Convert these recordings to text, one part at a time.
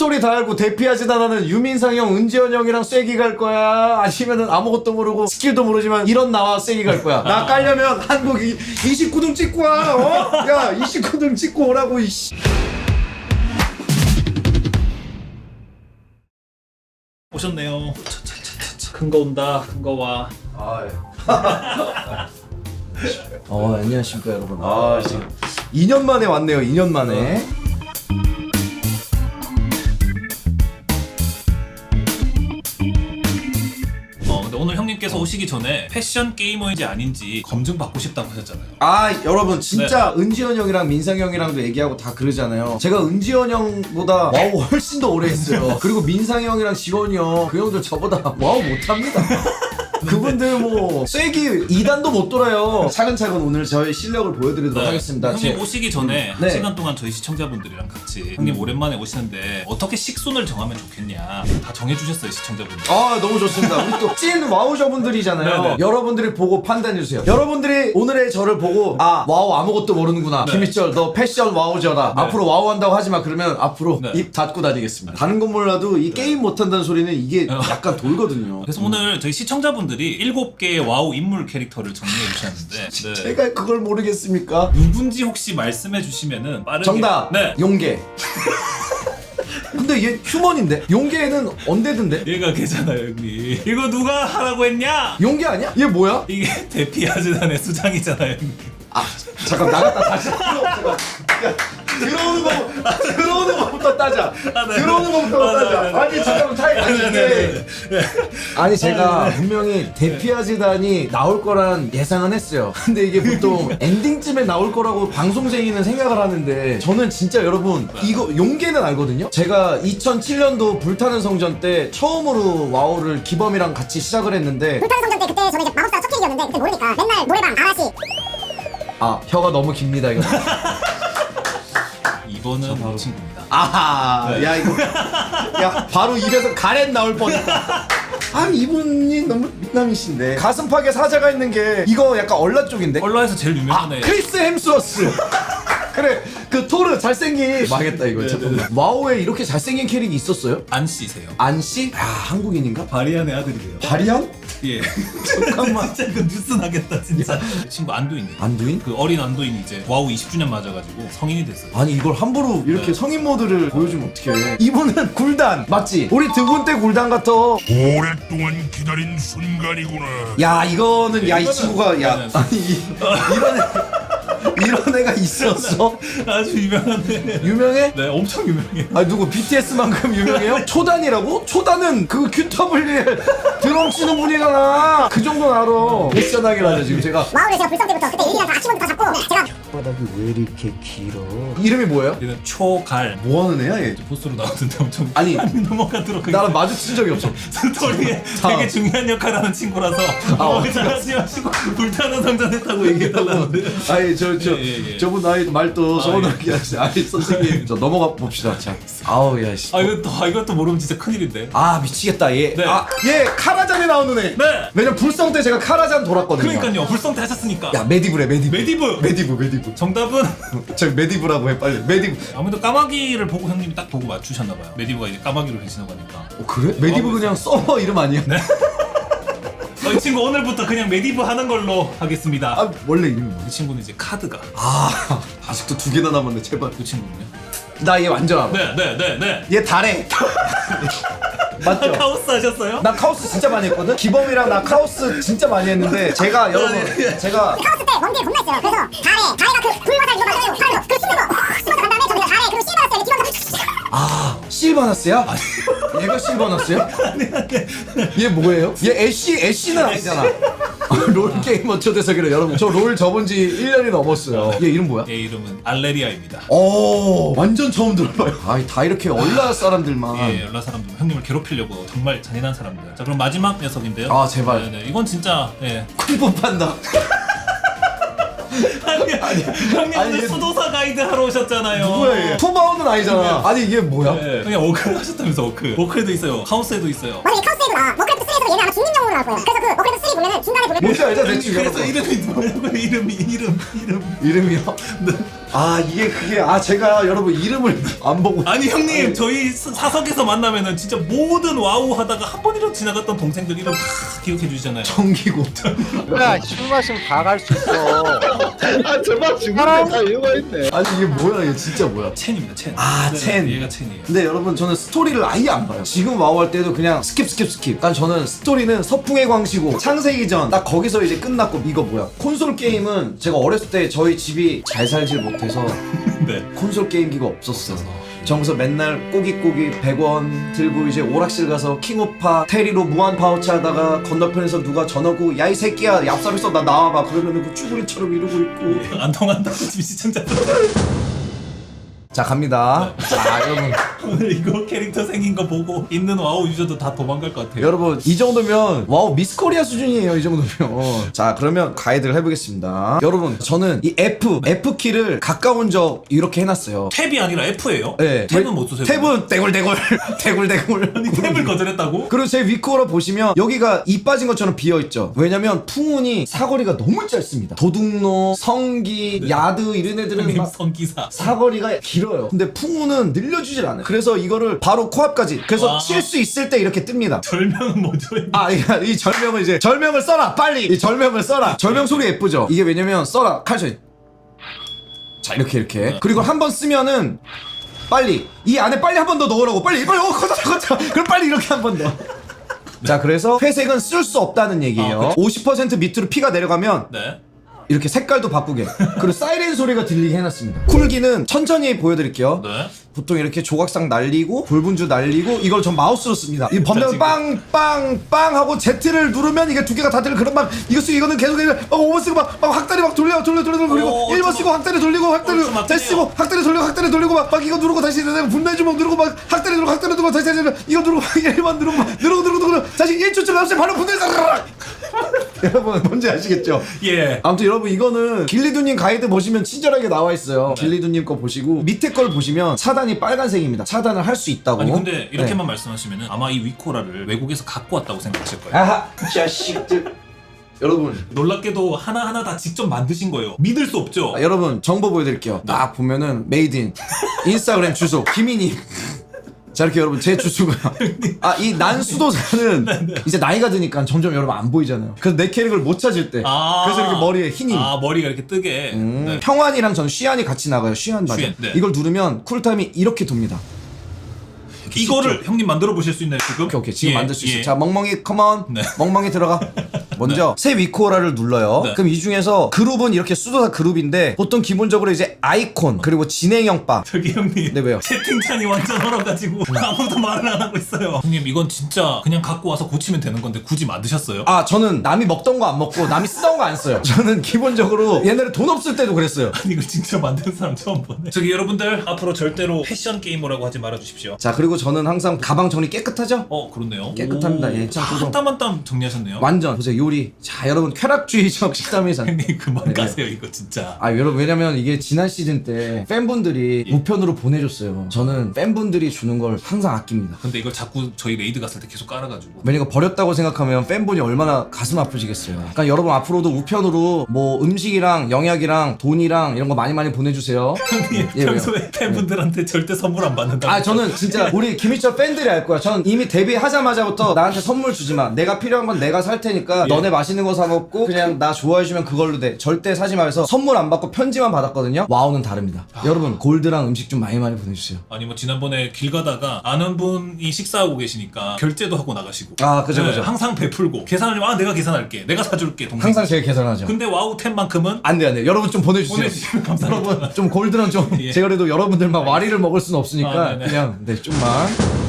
스토리 다 알고 대피하지도 않는 유민상 형, 은지원 형이랑 쐐기 갈 거야? 아니면은 아무것도 모르고 스킬도 모르지만 이런 나와 쐐기 갈 거야? 나 깔려면 한국 29등 찍고 와, 어? 야, 29등 찍고 오라고, 이씨. 오셨네요. 큰 거 온다. 큰 거 와. 아, 예. 어, 안녕하십니까, 여러분. 아, 지금 2년 만에 왔네요, 2년 만에. 오시기 전에 패션 게이머인지 아닌지 검증 받고 싶다고 하셨잖아요. 아 여러분 진짜 은지원 형이랑 민상 형이랑도 얘기하고 다 그러잖아요. 제가 은지원 형보다 와우 훨씬 더 오래 했어요. 그리고 민상 형이랑 지원이 형 그 형들 저보다 와우 못합니다 그분들 뭐 쐐기 2단도 못 돌아요 차근차근 오늘 저의 실력을 보여드리도록 하겠습니다 네. 형님 제- 오시기 전에 네. 한 시간 동안 저희 시청자분들이랑 같이 형님 오랜만에 오시는데 어떻게 식순을 정하면 좋겠냐 다 정해주셨어요 시청자분들. 아 너무 좋습니다. 우리 또 찐 와우저분들이잖아요. 네네. 여러분들이 보고 판단해 주세요. 여러분들이 오늘의 저를 보고 아 와우 아무것도 모르는구나. 네. 김희철 너 패션 와우저다. 네. 앞으로 와우 한다고 하지 마. 그러면 앞으로 네. 입 닫고 다니겠습니다. 다른 건 몰라도 이 게임 못 한다는 소리는 이게 어. 약간 돌거든요. 그래서 오늘 저희 시청자분들이 7개의 와우 인물 캐릭터를 정리해 주셨는데 네. 제가 그걸 모르겠습니까? 누군지 혹시 말씀해 주시면은 빠르게 정답. 네. 용계. 근데 얘 휴먼인데 용계는 언데드인데? 얘가 걔잖아요 형님. 이거 누가 하라고 했냐? 용계 아니야? 얘 뭐야? 이게 대피아즈단의 수장이잖아요 형님. 아 잠깐 나갔다 다시 잠깐. 야, 들어오는 거 들어오는 거부터 따자. 네. 들어오는 거부터 아, 네, 네, 따자. 네. 아니 잠깐만 네, 이게. 네, 네. 아니 제가 분명히 대피아지단이 나올 거란 예상은 했어요. 근데 이게 보통 엔딩쯤에 나올 거라고 방송쟁이는 생각을 하는데 저는 진짜 여러분 이거 용계는 알거든요? 제가 2007년도 불타는 성전 때 처음으로 와우를 기범이랑 같이 시작을 했는데 불타는 성전 때 그때 저는 이제 마법사 첫 캐릭이었는데 그때 모르니까 맨날 노래방 아가씨. 아 혀가 너무 깁니다 이거 이번은 이 친구입니다. 아하 네. 야 이거 야 바로 입에서 가렛 나올 뻔했다 아 이분이 너무 미남이신데 가슴팍에 사자가 있는 게 이거 약간 얼라 쪽인데 얼라에서 제일 아 유명한 애. 크리스 햄스워스 그래 그 토르 잘생긴 망했다 이거 네, 잠깐만 와우에 이렇게 잘생긴 캐릭이 있었어요? 안 씨세요. 안 씨? 아 한국인인가? 바리안의 아들이래요. 바리안? 예. 잠깐만 진짜 이거 뉴스 나겠다 진짜. 이 친구 안도인이. 안두인? 그 어린 안도인이 이제 와우 20주년 맞아가지고 성인이 됐어요. 아니 이걸 함부로 이렇게 네. 성인 모드를 보여주면 어떡해 이분은 굴단 맞지? 우리 두 분 때 굴단 같아 오랫동안 기다린 순간이구나. 야 이거는 야 이 이거는- 친구가 야 네, 네. 아니 이, 이런 애 이런 애가 있었어 아주 유명한 애. 유명해? 네, 엄청 유명해. 아 누구 BTS만큼 유명해요? 초단이라고? 초단은 그 QW에 드럼 치는 분이잖아 그 정도는 알아 패션하게라죠 지금 제가 와우를 제가 불성 때부터 그때 일기랑 다 아침부터 다 잡고 제가 이름이 뭐예요? 얘는 초갈. 뭐 하는 애야 얘? 보스로 나오는데 엄청 아니, 넘어가도록 나랑 마주친 적이 없어 스토리에 자. 되게 중요한 역할을 하는 친구라서 아, 어, 어디 잘하지 마시고 불타는 성전 했다고 얘기해달라는데 아니 저저 예, 예, 예. 저분 나이 말도 아, 서운하게 하시 아니 선생님 저 넘어가 봅시다 자 아우 야 씨 아 이것도 아, 이것도 모르면 진짜 큰일인데 아 미치겠다 얘. 네. 아, 얘 카라잔에 나오는 애. 네. 왜냐면 불성 때 제가 카라잔 돌았거든요. 그러니까요 불성 때 하셨으니까 야 메디브래 메디브. 메디브 메디브 메디브. 정답은 저 메디브라고 해 빨리. 메디브. 아무래도 까마귀를 보고 형님이 딱 보고 맞추셨나 봐요 메디브가 이제 까마귀로 변신하고 하니까 어 그래? 메디브 그냥 서버 이름 아니야? 네. 어, 이 친구 오늘부터 그냥 메디브 하는 걸로 하겠습니다 아 원래 이름이 뭐야? 이 친구는 이제 카드가 아 아직도 두 개나 남았네 제발. 그 친구는요? 나 얘 완전 알아. 네 네 네 네 얘 달해. 맞죠? 카오스 하셨어요? 나 카오스 진짜 많이 했거든. 기범이랑 나 카오스 진짜 많이 했는데 제가 여러분 제가 카오스 때 원딜 겁나 있어요 그래서 가래 가래가 그 불화살 이거 맞아요 가래로 그 씹는 거 씹어서 간 다음에 저기가 가래 그리고 이렇게 기본적으로 아 실버너스야? 얘가 실버너스야? 얘 뭐예요? 얘 애쉬 애쉬는 아니잖아. 롤 게이머 초대석이래 여러분. 저 롤 접은 지 1년이 넘었어요. 얘 이름 뭐야? 얘 이름은 알레리아입니다 오 완전 처음 들어봐요. 아다 이렇게 얼라 사람들만. 예, 연라 사람들 형님을 괴롭히려고 정말 잔인한 사람들. 자, 그럼 마지막 녀석인데요. 아, 제발. 네, 네. 이건 진짜 예. 쿵푸 판다. 아니, 아니, 형님 아니, 오늘 얘- 수도사 가이드 하러 오셨잖아요. 뭐야 얘? 투바운은 아니잖아. 아니 이게 뭐야? 예. 형님 워크 하셨다면서 워크. 워크에도 있어요. 하우스에도 있어요. 만약에 카오스에도 나 워크래프트 3에서 얘네 아마 죽는 영웅으로 나올 거예요 그래서 그 워크래프트 3 보면은 중간에 보면 뭔지 알죠 대충 그래서. 이름이 뭐냐고요? 이름이 이름 이름 이름. 이름이요? 네. 아 이게 그게 아 제가 여러분 이름을 안 보고 아니 형님 저희 사- 사석에서 만나면은 진짜 모든 와우 하다가 한 번이라도 지나갔던 동생들 이름 다 기억해 주시잖아요. 정기고 야, 술 마시면 다 갈 수 있어. 아 저만 죽는데 다 이유가 있네. 아니 이게 뭐야 이게 진짜 뭐야 첸입니다 첸. 아, 네, 첸. 얘가 첸이에요. 근데 여러분 저는 스토리를 아예 안 봐요 지금 와우 할 때도 그냥 스킵 스킵 스킵 그러니까 저는 스토리는 서풍의 광시고 창세기 전 딱 거기서 이제 끝났고 이거 뭐야 콘솔 게임은 제가 어렸을 때 저희 집이 잘 살질 못해서 네. 콘솔 게임기가 없었어 정서 맨날 꼬깃꼬깃 100원 들고 이제 오락실 가서 킹오파 테리로 무한 파우치 하다가 건너편에서 누가 전화 오고 야 이 새끼야 얍삽했어 나 나와봐. 그러면은 그 쭈구리처럼 이러고 있고. 안 통한다고 지금 시청자들. 자 갑니다. 자 여러분 오늘 이거 캐릭터 생긴 거 보고 있는 와우 유저도 다 도망갈 것 같아요. 여러분 이 정도면 와우 미스코리아 수준이에요 이 정도면 자 그러면 가이드를 해보겠습니다 여러분 저는 이 F F 키를 가까운 적 이렇게 해놨어요 탭이 아니라 F예요? 네 탭은 못 쓰세요? 탭은 떼굴떼굴 떼굴떼굴 아니 탭을 거절했다고? 그리고 제 위코라 보시면 여기가 이 빠진 것처럼 비어있죠 왜냐면 풍운이 사거리가 너무 짧습니다 도둑노 성기 야드 이런 애들은 막 성기사. 사거리가 길어요 근데 풍운은 늘려주질 않아요 그래서 이거를 바로 코앞까지 그래서 와. 칠 수 있을 때 이렇게 뜹니다. 절명은 뭐죠? 아, 이, 이 절명을 이제 절명을 써라 빨리! 이 절명을 써라. 절명 소리 예쁘죠? 이게 왜냐면 써라 칼소리 자 이렇게 이렇게. 그리고 한 번 쓰면은 빨리. 이 안에 빨리 한 번 더 넣으라고. 빨리 빨리 어 커져 커져 그럼 빨리 이렇게 한 번 더. 자 그래서 회색은 쓸 수 없다는 얘기예요. 아, 50% 밑으로 피가 내려가면 네. 이렇게 색깔도 바꾸게 그리고 사이렌 소리가 들리게 해놨습니다 쿨기는 천천히 보여드릴게요 네. 보통 이렇게 조각상 날리고 불분주 날리고 이걸 전 마우스로 씁니다. 이 범면 빵빵빵 하고 Z를 누르면 이게 두 개가 다 되는 그런 막 이거 쓰고 이거는 계속 이거 막 5번 쓰고 막, 막 확다리 막 돌려 돌려 돌려 돌려 그리고 어, 1번 좀 쓰고 확다리 돌리고 확다리 어, 좀 다시 쓰고. 확다리 돌리고 확다리 돌리고 막, 막 이거 누르고 다시 분말 주먹 누르고 막 확다리 누르고 확다리 누르고 다시 이거 누르고 1번 누르고 막 누르고 누르고 누르고 다시 1초쯤 남았을 때 바로 분말 여러분 뭔지 아시겠죠? 예. 아무튼 여러분 이거는 길리두님 가이드 보시면 친절하게 나와 있어요. 길리두님 거 보시고 밑에 걸 보시면 차단이 빨간색입니다. 차단을 할 수 있다고. 아니 근데 이렇게만 네. 말씀하시면은 아마 이 위코라를 외국에서 갖고 왔다고 생각하실 거예요. 아하 자식들. 여러분 놀랍게도 하나하나 다 직접 만드신 거예요. 믿을 수 없죠? 아, 여러분 정보 보여드릴게요. 딱 보면은 메이드 인 인스타그램 주소 김이님. 자 이렇게 여러분 제 주소가 아 이 난수도사는 네, 이제 나이가 드니까 점점 여러분 안 보이잖아요. 그래서 내 캐릭을 못 찾을 때 아. 그래서 이렇게 머리에 흰이 아 머리가 이렇게 뜨게. 음, 네. 평환이랑 전 쉬안이 같이 나가요. 쉬안 맞아. 쉬안, 네. 이걸 누르면 쿨타임이 이렇게 돕니다. 이거를 형님 만들어 보실 수 있나요 지금? 오케이 오케이 지금 예, 만들 수 있어. 예. 자 멍멍이 컴온. 네. 멍멍이 들어가. 먼저 새 위코라를 눌러요. 네. 그럼 이 중에서 그룹은 이렇게 수도사 그룹인데 보통 기본적으로 이제 아이콘 그리고 진행형 바. 저기 형님 네, 왜요? 채팅창이 완전 얼어가지고 아무도 말을 안 하고 있어요 형님 이건 진짜 그냥 갖고 와서 고치면 되는 건데 굳이 만드셨어요? 아 저는 남이 먹던 거 안 먹고 남이 쓰던 거 안 써요. 저는 기본적으로 옛날에 돈 없을 때도 그랬어요. 아니 이거 진짜 만든 사람 처음 보네 저기 여러분들 앞으로 절대로 패션 게이머라고 하지 말아주십시오 자 그리고 저는 항상 가방 정리 깨끗하죠? 어 그렇네요 깨끗합니다. 오, 예, 참한 고정. 땀한 땀 정리하셨네요 완전 보세요 요 리. 자 여러분 쾌락주의적 식담회사. 형님 그만 네. 가세요 이거 진짜 아 여러분 왜냐면 이게 지난 시즌 때 팬분들이 우편으로 보내줬어요. 저는 팬분들이 주는 걸 항상 아낍니다. 근데 이걸 자꾸 저희 레이드 갔을 때 계속 깔아가지고 왜냐면 버렸다고 생각하면 팬분이 얼마나 가슴 아프시겠어요. 그러니까 여러분 앞으로도 우편으로 뭐 음식이랑 영약이랑 돈이랑 이런 거 많이 많이 보내주세요. 형님 예, 왜요? 평소에 팬분들한테 절대 선물 안 받는다 아 저는 진짜 우리 김희철 팬들이 알 거야. 저는 이미 데뷔하자마자부터 나한테 선물 주지 마. 내가 필요한 건 내가 살 테니까 예. 너네 맛있는 거 사 먹고 그냥 나 좋아해 주면 그걸로 돼. 절대 사지 말서 선물 안 받고 편지만 받았거든요. 와우는 다릅니다. 여러분 골드랑 음식 좀 많이 많이 보내주세요. 아니 뭐 지난번에 길 가다가 아는 분이 식사하고 계시니까 결제도 하고 나가시고 아, 그죠, 네, 그죠. 항상 베풀고 계산을 아 내가 계산할게 내가 사줄게 동생 항상 제가 계산하죠. 근데 와우 템만큼은 안 돼, 안 돼. 여러분 좀 보내주세요. 보내주시면 감사합니다 여러분 좀 골드랑 좀 예. 제가 그래도 여러분들만 와리를 먹을 수는 없으니까 아, 네네. 그냥 네 좀만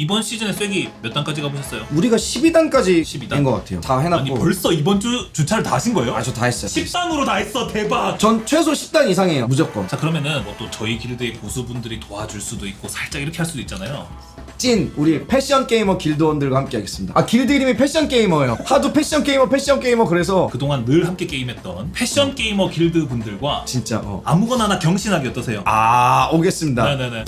이번 시즌에 쐐기 몇 단까지 가보셨어요? 우리가 12단까지 12단. 된 것 같아요. 다 아니 해놨고 벌써 이번 주 주차를 다 하신 거예요? 아 저 다 했어요. 10단으로 다 했어 대박 전 최소 10단 이상이에요 무조건. 자 그러면은 뭐 또 저희 길드의 고수분들이 도와줄 수도 있고 살짝 이렇게 할 수도 있잖아요 찐 우리 패션 게이머 길드원들과 함께 하겠습니다. 아 길드 이름이 패션 게이머예요. 하도 패션 게이머 패션 게이머 그래서 그동안 늘 함께 게임했던 패션 게이머 길드 분들과 진짜 어. 아무거나 하나 경신하기 어떠세요? 아 오겠습니다. 네네네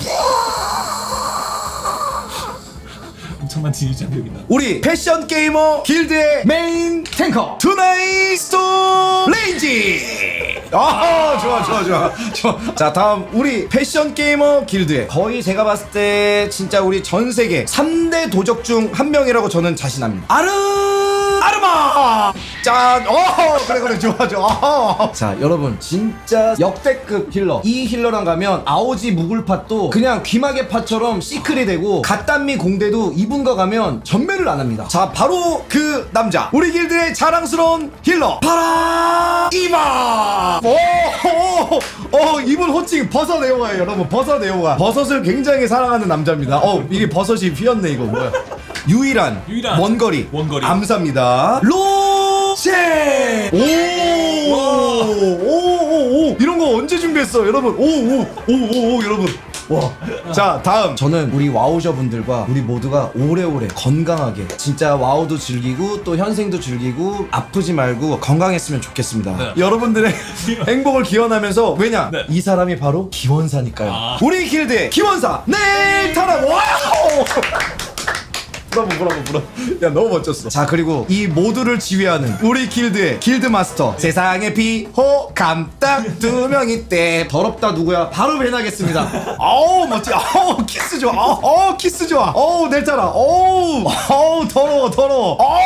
엄청난 진입장벽이다. 우리 패션 게이머 길드의 메인 탱커 투나잇 스톤 레인지. 아 좋아 좋아 좋아 좋아. 자 다음 우리 패션 게이머 길드에 거의 제가 봤을 때 진짜 우리 전 세계 3대 도적 중 한 명이라고 저는 자신합니다. 아르 아르마 짠 어 그래 그래 좋아 좋아. 어허. 자 여러분 진짜 역대급 힐러. 이 힐러랑 가면 아오지 무굴팟도 그냥 귀마개 팟처럼 시클이 되고 갓단미 공대도 이분과 가면 전멸을 안 합니다. 자 바로 그 남자. 우리 길드의 자랑스러운 힐러. 바라 이바 오, 어 이분 호칭 버섯 애호가예요 여러분. 버섯 애호가. 버섯을 굉장히 사랑하는 남자입니다. 어 이게 버섯이 휘었네 이거. 뭐야. 유일한, 유일한 원거리. 원거리. 암사입니다. 로 제 오오 오 오 이런 거 언제 준비했어? 여러분. 오 오 오 오 오 여러분. 와 자 다음. 저는 우리 와우저 분들과 우리 모두가 오래오래 건강하게 진짜 와우도 즐기고 또 현생도 즐기고 아프지 말고 건강했으면 좋겠습니다. 네. 여러분들의 행복을 기원하면서 왜냐? 네. 이 사람이 바로 기원사니까요. 아. 우리 길드의 기원사 네 타라! 와우 브라보 브라보 브라보 야 너무 멋졌어. 자 그리고 이 모두를 지휘하는 우리 길드의 길드 마스터. 세상에 비호 감 딱 두 명이 때 더럽다 누구야? 바로 배나겠습니다. 아우 멋지 아우 키스 좋아. 아우, 아우 키스 좋아. 아우 넬타라. 아우 아우 더러워 더러워. 아우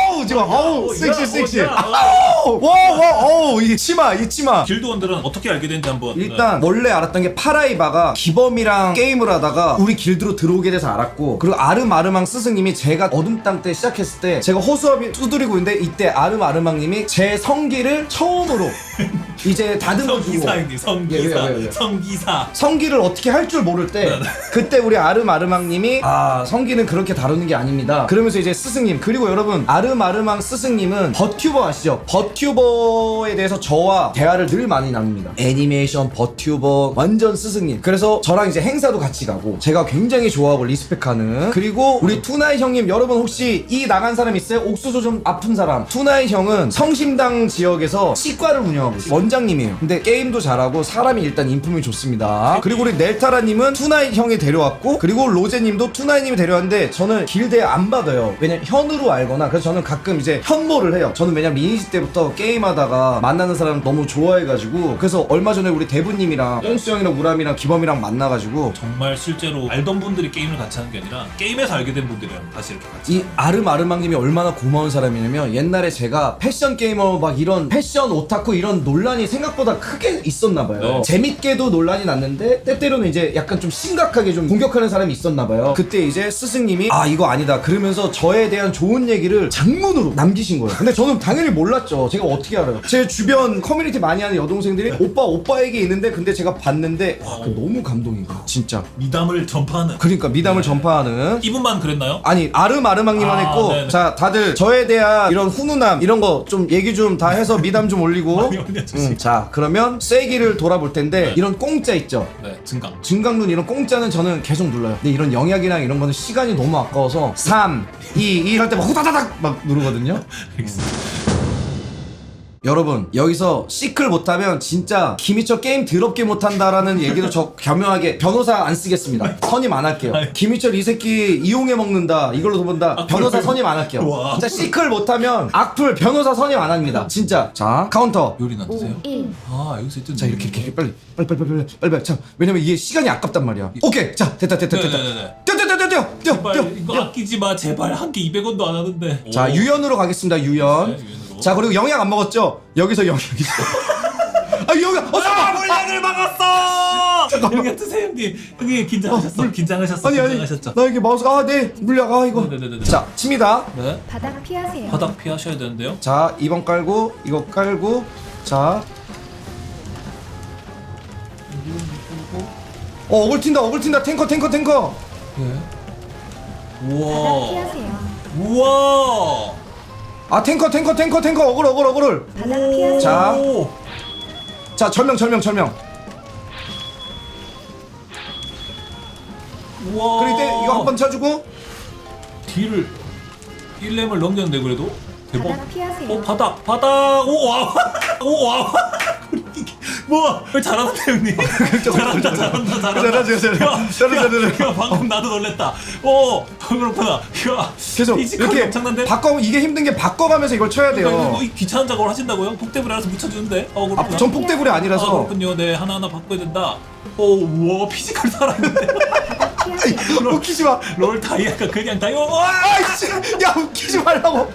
좋아 섹시 야, 섹시. 뭐야. 아우. 와와 아우 이 치마 이 치마. 길드원들은 어떻게 알게 된지 한번. 일단 원래 알았던 게 파라이바가 기범이랑 게임을 하다가 우리 길드로 들어오게 돼서 알았고 그리고 아름아름왕 스승님이 제가 어둠 땅 때 시작했을 때 제가 호수아비 두드리고 있는데 이때 아름아름왕님이 제 성기를 처음으로 이제 다듬어 주고. 성기사 형님 성기사. 예, 예, 예, 예. 성기사. 성기를 어떻게 할 줄 모를 때 네, 네. 그때 우리 아름아름왕님이 아 성기는 그렇게 다루는 게 아닙니다. 그러면서 이제 스승님 그리고 여러분 아름아름 왕 스승님은 버튜버 아시죠? 버튜버에 대해서 저와 대화를 늘 많이 나눕니다. 애니메이션 버튜버 완전 스승님. 그래서 저랑 이제 행사도 같이 가고 제가 굉장히 좋아하고 리스펙하는 그리고 우리 투나이 형님 여러분 혹시 이 나간 사람 있어요? 옥수수 좀 아픈 사람. 투나이 형은 성심당 지역에서 치과를 운영하고 있어요. 원장님이에요. 근데 게임도 잘하고 사람이 일단 인품이 좋습니다. 그리고 우리 넬타라님은 투나이 형이 데려왔고 그리고 로제님도 투나이님이 데려왔는데 저는 길드에 안 받아요. 왜냐면 현으로 알거나 그래서 저는 가끔 이제 현모를 해요 저는 왜냐면 리니지 때부터 게임하다가 만나는 사람 너무 좋아해가지고 그래서 얼마 전에 우리 대부님이랑 꽁수 형이랑 우람이랑 기범이랑 만나가지고 정말 실제로 알던 분들이 게임을 같이 하는 게 아니라 게임에서 알게 된 분들이랑 다시 이렇게 같이 이 아름아름왕님이 얼마나 고마운 사람이냐면 옛날에 제가 패션 게이머 막 이런 패션 오타쿠 이런 논란이 생각보다 크게 있었나 봐요. 네. 재밌게도 논란이 났는데 때때로는 이제 약간 좀 심각하게 좀 공격하는 사람이 있었나 봐요. 그때 이제 스승님이 아 이거 아니다 그러면서 저에 대한 좋은 얘기를 장문으로 남기신 거예요. 근데 저는 당연히 몰랐죠. 제가 어떻게 알아요? 제 주변 커뮤니티 많이 하는 여동생들이 오빠 오빠에게 있는데 근데 제가 봤는데 와 그 너무 감동인 거야 진짜. 미담을 전파하는 그러니까 미담을 전파하는 이분만 그랬나요? 아니 아름아름왕님만 아, 했고 네네. 자 다들 저에 대한 이런 훈훈함 이런 거 좀 얘기 좀 다 해서 미담 좀 올리고 많이 음, 자 그러면 쐐기를 돌아볼 텐데 이런 공짜 있죠 네 증강 증강눈 이런 공짜는 저는 계속 눌러요 근데 이런 영약이랑 이런 거는 시간이 너무 아까워서 3 2 2할때 막 후다다닥 막 누르거든요 알겠습니다 여러분 여기서 시클 못하면 진짜 김희철 게임 더럽게 못한다라는 얘기도 저 겸용하게 변호사 안 쓰겠습니다. 선임 안 할게요. 김희철 이 새끼 이용해 먹는다. 이걸로 본다. 변호사 선임 안 할게요. 와. 진짜 시클 못하면 악플 변호사 선임 안 합니다. 진짜. 자 카운터. 요리나 드세요? 1 아 여기서 있던 자 이렇게 이렇게 이렇게 빨리 빨리 빨리 빨리 빨리 빨리 자 왜냐면 이게 시간이 아깝단 말이야. 오케이. 자 됐다 됐다 됐다. 네네네네. 뛰어 뛰어 뛰어 뛰어 뛰어 제발 이거 뛰어. 아끼지 마. 제발 한 개 200원도 안 하는데. 자 오. 유연으로 가겠습니다 유연. 네, 유연으로. 자 그리고 영양 안 먹었죠? 여기서 영양 있어. 아 영양 어아 잠깐만. 물량을 막았어? 형님 드세요 형님. 형님 긴장하셨어. 긴장하셨어. 아니 아니 긴장하셨죠. 나 이게 마우스가 아네 물약 아 이거. 네네네네. 자 칩니다. 네. 바닥 피하세요. 바닥 피하셔야 되는데요. 자 2번 깔고 이거 깔고 자. 어, 어글 튄다, 어글 튄다, 탱커, 탱커, 탱커. 네. 바닥 우와. 피하세요. 우와 아, 탱커, 탱커, 탱커, 탱커, 어글, 어글, 어글. 바닥 피하세요. 자. 오. 자, 절명, 절명, 절명. 우와 그리고 이때 이거 한 번 쳐주고. 뒤를 1렘을 넘겼는데 그래도 대박 바닥 피하세요. 어 바닥 바닥 오와 오와 뭐? 잘하는데 형님? 잘한다 잘한다 잘한다. 잘하죠, 잘하죠. 야, 잘하죠, 야, 잘하죠. 야, 방금 나도 놀랬다. 어 그렇구나. 야 계속 피지컬이 이렇게 엄청난데? 바꿔 이게 힘든 게 바꿔가면서 이걸 쳐야 돼요. 뭐이 귀찮은 작업을 하신다고요? 폭대불 알아서 붙여주는데? 어 그렇구나. 아, 전 폭대굴이 아, 아니라서. 그렇군요. 네 하나하나 바꿔야 된다. 오와 피지컬 살아있는데. 아이, 웃기지 마. 롤 다이아가 그냥 다이아! 와 아이씨, 야 웃기지 말라고.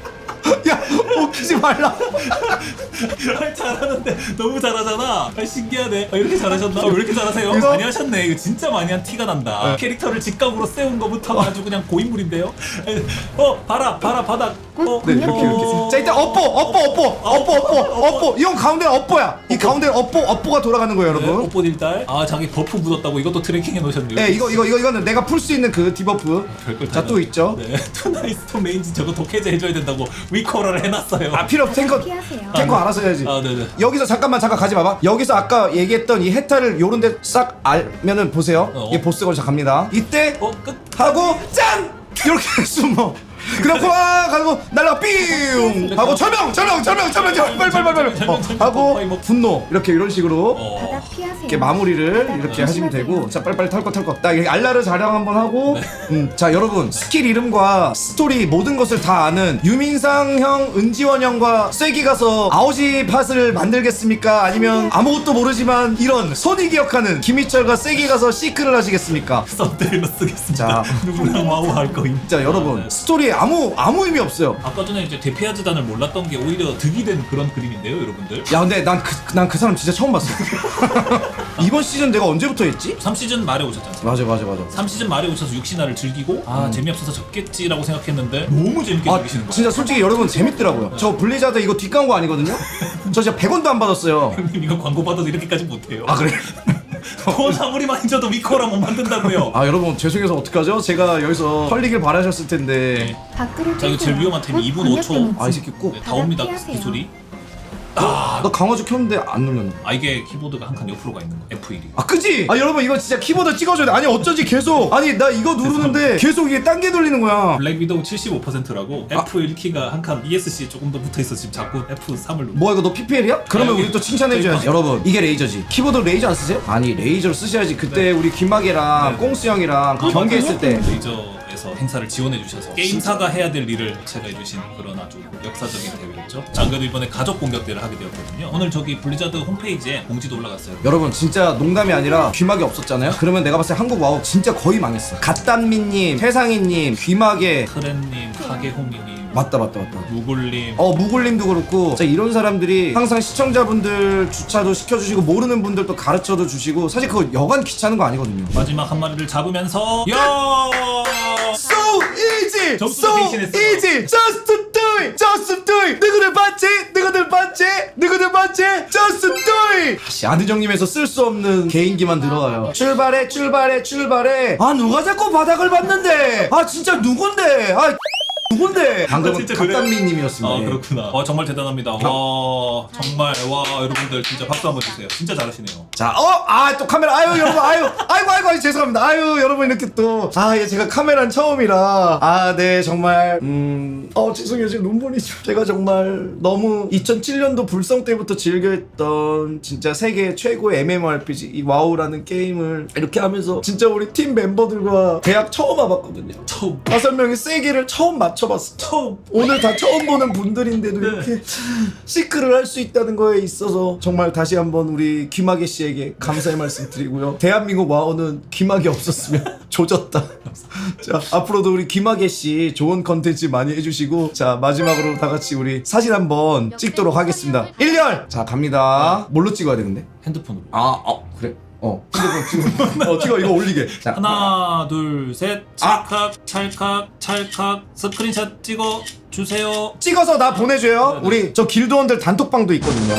야 웃기지 말라. 아, 잘하는데 너무 잘하잖아. 아, 신기하네. 아, 이렇게 잘하셨나? 아, 왜 이렇게 잘하세요? 이거- 많이 하셨네. 이거 진짜 많이 한 티가 난다. 캐릭터를 직각으로 세운 거부터 아주 그냥 고인물인데요. 어, 봐라, 봐라, 바닥. 어, 네 이렇게 이렇게. 자 일단 업보, 업보, 업보, 업보, 업보, 업보. 이형 가운데 업보야. 이 가운데 업보, 업보가 돌아가는 거예요, 네, 여러분. 옷보딜달. 아, 자기 버프 묻었다고 이것도 트래킹해 놓으셨네요. 네, 이거 이거 이거 이거는 내가 풀 수 있는 그 디버프. 별걸 다 자또 해놨- 있죠. 네, 투나이스톤 레인지 저거 독해제 해줘야 된다고 위 코러를 해놨어요. 아 필요 없 탱커 피하세요. 탱커 알아서 해야지. 아, 네네. 여기서 잠깐만 잠깐 가지 마봐. 여기서 아까 얘기했던 이 해탈을 요런데 싹 알면은 보세요. 어. 이게 보스 걸자 갑니다. 이때 어, 끝. 하고 짠 이렇게 숨어. 그럼 와 가고 날라 삥 하고 절명 절명 절명 절명 절명 빨리 빨리 빨리 빨리 어, 하고 분노 이렇게 이런 식으로 어. 피하세요. 이렇게 마무리를 이렇게 하시면 되고 자 빨리빨리 털 거 털거 딱 이렇게 알라르 자랑 한번 하고 음, 자 여러분 스킬 이름과 스토리 모든 것을 다 아는 유민상 형 은지원 형과 쐐기 가서 아오지 팟을 만들겠습니까 아니면 아무것도 모르지만 이런 손이 기억하는 김희철과 쐐기 가서 시크를 하시겠습니까 썸네일로 쓰겠습니다. 자. 누구랑 와우 할 거임. 자 여러분 네. 스토리에 아무 아무 의미 없어요 아까 전에 이제 대피아즈단을 몰랐던 게 오히려 득이 된 그런 그림인데요, 여러분들. 야 근데 난 그 난 그 사람 진짜 처음 봤어 이번 시즌 내가 언제부터 했지 3시즌 말에 오셨잖아요. 맞아 맞아 맞아 3시즌 말에 오셔서 6신화를 즐기고 아 재미없어서 접겠지라고 생각했는데 너무 재밌게 아 즐기시는 거예요. 진짜 솔직히 여러분 재밌더라고요 저 블리자드 이거 뒷광고 아니거든요 저 진짜 100원도 안 받았어요 형님 이거 광고 받아도 이렇게까지 못해요. 아 그래? 돈 아무리 많이 줘도 위코랑 못 만든다고요. 아 여러분 죄송해서 어떡하죠? 제가 여기서 털리길 바라셨을 텐데 밖으로 자 이거 제일. 위험한 템이 곧 2분 광역 5초. 데미지. 아이 새끼 꼭 네, 다 옵니다. 그 소리. 나 강화주 켰는데 안 눌렸네. 아 이게 키보드가 한 칸 옆으로 가 있는 거 F1이. 아 그지? 아 여러분 이거 진짜 키보드 찍어줘야 돼. 아니 어쩐지 계속. 아니 나 이거 누르는데 계속 이게 딴 게 돌리는 거야. 블랙 위도우 75%라고 F1 키가 한 칸 ESC 조금 더 붙어 있어. 지금 자꾸 F3을 누르. 뭐야 이거 너 PPL이야? 그러면 우리 또 칭찬해줘야지. 여러분 이게 레이저지. 키보드 레이저 안 쓰세요? 아니 레이저를 쓰셔야지. 그때 우리 김학이랑 네. 꽁스 형이랑 그 경기했을 때. 레이저 에서 행사를 지원해 주셔서 게임사가 해야 될 일을 제가 해주신 그런 아주 역사적인 대회였죠. 자, 안 그래도 이번에 가족 공격 대회를 하게 되었거든요. 오늘 저기 블리자드 홈페이지에 공지도 올라갔어요. 여러분 진짜 농담이 아니라 귀막이 없었잖아요 그러면 내가 봤을 때 한국 와우 진짜 거의 망했어 갓단미님 태상이님 귀막에 크렌님, 카게호미님, 맞다 맞다 맞다 무굴님, 어 무굴님도 그렇고 진짜 이런 사람들이 항상 시청자분들 주차도 시켜주시고 모르는 분들도 가르쳐도 주시고 사실 그거 여간 귀찮은 거 아니거든요 마지막 한 마리를 잡으면서 야! So easy! 점수도 So 갱신했어요. easy! Just do it! Just do it! 누구들 봤지? 누구들 봤지? 누구들 봤지? Just do it! 다시 아드정님에서 쓸 수 없는 개인기만 들어와요 출발해 출발해 출발해 아 누가 자꾸 바닥을 밟는데 아 진짜 누군데 아 누군데 방금은 진짜 그래요? 갑단미님이었습니다 아 예. 그렇구나. 와 정말 대단합니다. 와 정말 와 여러분들 진짜 박수 한번 주세요. 진짜 잘하시네요. 자, 어, 아, 또 카메라, 아유, 여러분, 아유, 아이고, 아이고, 아이고, 죄송합니다. 아유, 여러분, 이렇게 또, 아, 예, 제가 카메라는 처음이라, 아, 네, 정말, 음, 어, 죄송해요. 지금 눈물이 좀, 제가 정말 너무 2007년도 불성 때부터 즐겨했던 진짜 세계 최고의 MMORPG, 이 와우라는 게임을 이렇게 하면서 진짜 우리 팀 멤버들과 대학 처음 와봤거든요. 처음 다섯 명이 세계를 처음 맞춰봤어. 처음. 오늘 다 처음 보는 분들인데도 네. 이렇게 시크를 할 수 있다는 거에 있어서 정말 다시 한번 우리 귀마개 씨에게 감사의 말씀 드리고요. 대한민국 와우는 귀마개 없었으면 조졌다. 자, 앞으로도 우리 귀마개 씨 좋은 컨텐츠 많이 해주시고 자, 마지막으로 다 같이 우리 사진 한번 찍도록 하겠습니다. 1년! 자, 갑니다. 뭘로 찍어야 돼, 근데? 핸드폰으로. 아, 어, 그래. 어, 찍어, 찍어. 어, 찍어, 이거 올리게. 자, 하나 둘셋 아! 찰칵 찰칵 찰칵 스크린샷 찍어 주세요. 찍어서 나 보내줘요. 네네. 우리 저 길드원들 단톡방도 있거든요.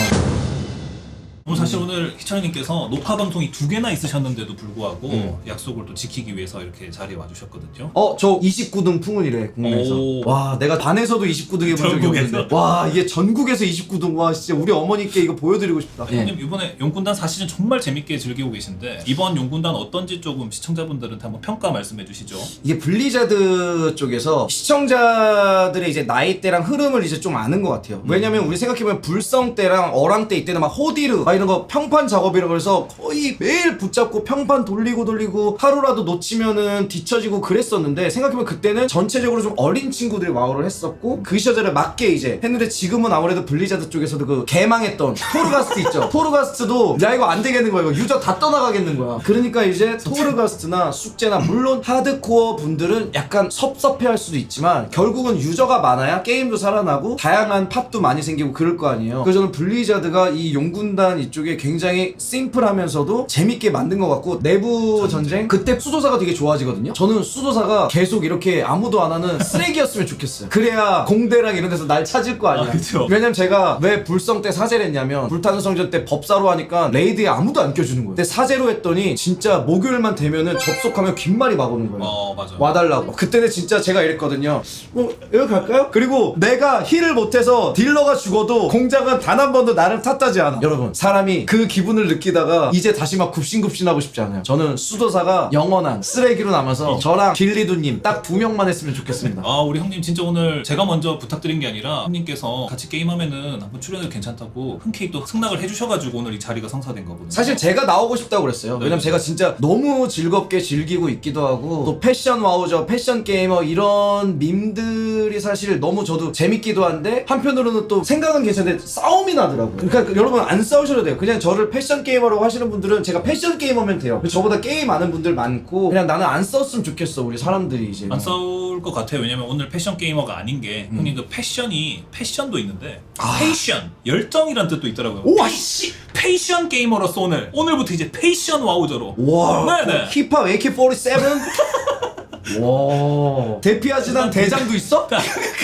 오늘 사실 오늘 희철님께서 녹화 방송이 두 개나 있으셨는데도 불구하고 음. 약속을 또 지키기 위해서 이렇게 자리에 와주셨거든요. 어, 저 29등 풍운이래, 국내에서. 오. 와, 내가 반에서도 29등 해본 적이 전국에서? 없는데. 와, 이게 전국에서 29등. 와, 진짜 우리 어머니께 이거 보여드리고 싶다. 예. 형님 이번에 용군단 4시즌 정말 재밌게 즐기고 계신데 이번 용군단 어떤지 조금 시청자분들한테 한번 평가 말씀해 주시죠. 이게 블리자드 쪽에서 시청자들의 이제 나이대랑 흐름을 이제 좀 아는 것 같아요. 왜냐면 우리 생각해보면 불성 때랑 어랑 때 이때는 막 호디르, 막막 이런 거 평판 작업이라고 해서 거의 매일 붙잡고 평판 돌리고 돌리고 하루라도 놓치면은 뒤처지고 그랬었는데 생각해보면 그때는 전체적으로 좀 어린 친구들이 와우를 했었고 그 시절에 맞게 이제 했는데 지금은 아무래도 블리자드 쪽에서도 그 개망했던 토르가스트 있죠? 토르가스트도 야 이거 안 되겠는 거야. 이거 유저 다 떠나가겠는 거야. 그러니까 이제 토르가스트나 숙제나 물론 하드코어 분들은 약간 섭섭해할 수도 있지만 결국은 유저가 많아야 게임도 살아나고 다양한 팝도 많이 생기고 그럴 거 아니에요. 그래서 저는 블리자드가 이 용군단 이쪽에 굉장히 심플하면서도 재밌게 만든 것 같고 내부 전쟁. 그때 수도사가 되게 좋아지거든요. 저는 수도사가 계속 이렇게 아무도 안 하는 쓰레기였으면 좋겠어요. 그래야 공대랑 이런 데서 날 찾을 거 아니야. 아, 그쵸. 왜냐면 제가 왜 불성 때 사제를 했냐면 불타는 성전 때 법사로 하니까 레이드에 아무도 안 껴주는 거예요. 근데 사제로 했더니 진짜 목요일만 되면은 접속하면 귓말이 막 오는 거예요. 어 맞아. 와달라고. 그때는 진짜 제가 이랬거든요. 뭐 여기 갈까요? 그리고 내가 힐을 못해서 딜러가 죽어도 공작은 단 한 번도 나를 탓하지 않아. 여러분 사람 이 그 기분을 느끼다가 이제 다시 막 굽신굽신하고 싶지 않아요 저는 수도사가 영원한 쓰레기로 남아서 저랑 길리두님 딱 두 명만 했으면 좋겠습니다 아 우리 형님 진짜 오늘 제가 먼저 부탁드린 게 아니라 형님께서 같이 게임하면은 한번 출연해도 괜찮다고 흔쾌히 또 승낙을 해주셔가지고 오늘 이 자리가 성사된 거거든요. 사실 제가 나오고 싶다고 그랬어요. 왜냐면 네. 제가 진짜 너무 즐겁게 즐기고 있기도 하고 또 패션 와우저, 패션 게이머 이런 밈들이 사실 너무 저도 재밌기도 한데 한편으로는 또 생각은 괜찮은데 싸움이 나더라고요. 그러니까 그 여러분 안 싸우셔도 돼요. 그냥 저를 패션 게이머라고 하시는 분들은 제가 패션 게이머면 돼요. 저보다 게임 아는 분들 많고 그냥 나는 안 싸웠으면 좋겠어 우리 사람들이 이제. 안 싸울 것 같아요. 왜냐면 오늘 패션 게이머가 아닌 게 음. 형님 그 패션이 패션도 있는데 패션 열정이란 뜻도 있더라고요. 아. 오와 씨. 패션 게이머로서 오늘 오늘부터 이제 패션 와우저로 와. 네네. 힙합 AK47. 와. 대피하지난 대장도 있어? 그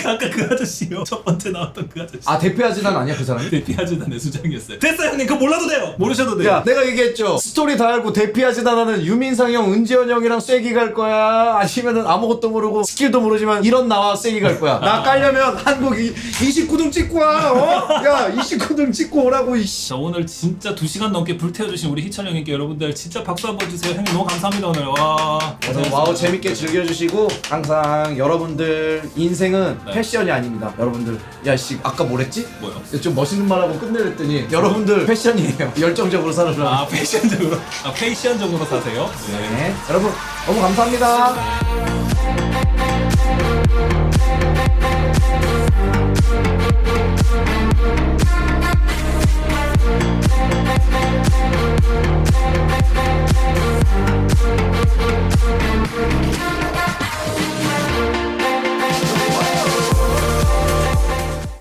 아까 그 아저씨요. 첫 번째 나왔던 그 아저씨. 아 대피하지난 아니야 그 사람이? 대피하지단의 수장이었어요. 됐어요 형님. 그거 몰라도 돼요. 모르셔도 돼요. 야, 내가 얘기했죠. 스토리 다 알고 대피하지 않는 유민상 형, 은지원 형이랑 쐐기 갈 거야. 아니면은 아무것도 모르고 스킬도 모르지만 이런 나와 쐐기 갈 거야. 나 깔려면 한국 이, 29등 찍고 와. 어? 야, 29등 찍고 오라고 이씨. 자 오늘 진짜 2 시간 넘게 불태워주신 우리 희철 형님께 여러분들 진짜 박수 한번 주세요. 형님 너무 감사합니다 오늘. 와. 그래서 와우 재밌게 즐 즐겨주시고 항상 여러분들 인생은 네. 패션이 아닙니다. 여러분들 야씨 아까 뭐랬지? 뭐요? 좀 멋있는 말하고 끝내랬더니 여러분들 패션이에요. 열정적으로 살아라. 아 패션적으로 아 패션적으로 사세요? 네. 네. 여러분 너무 감사합니다. Thank.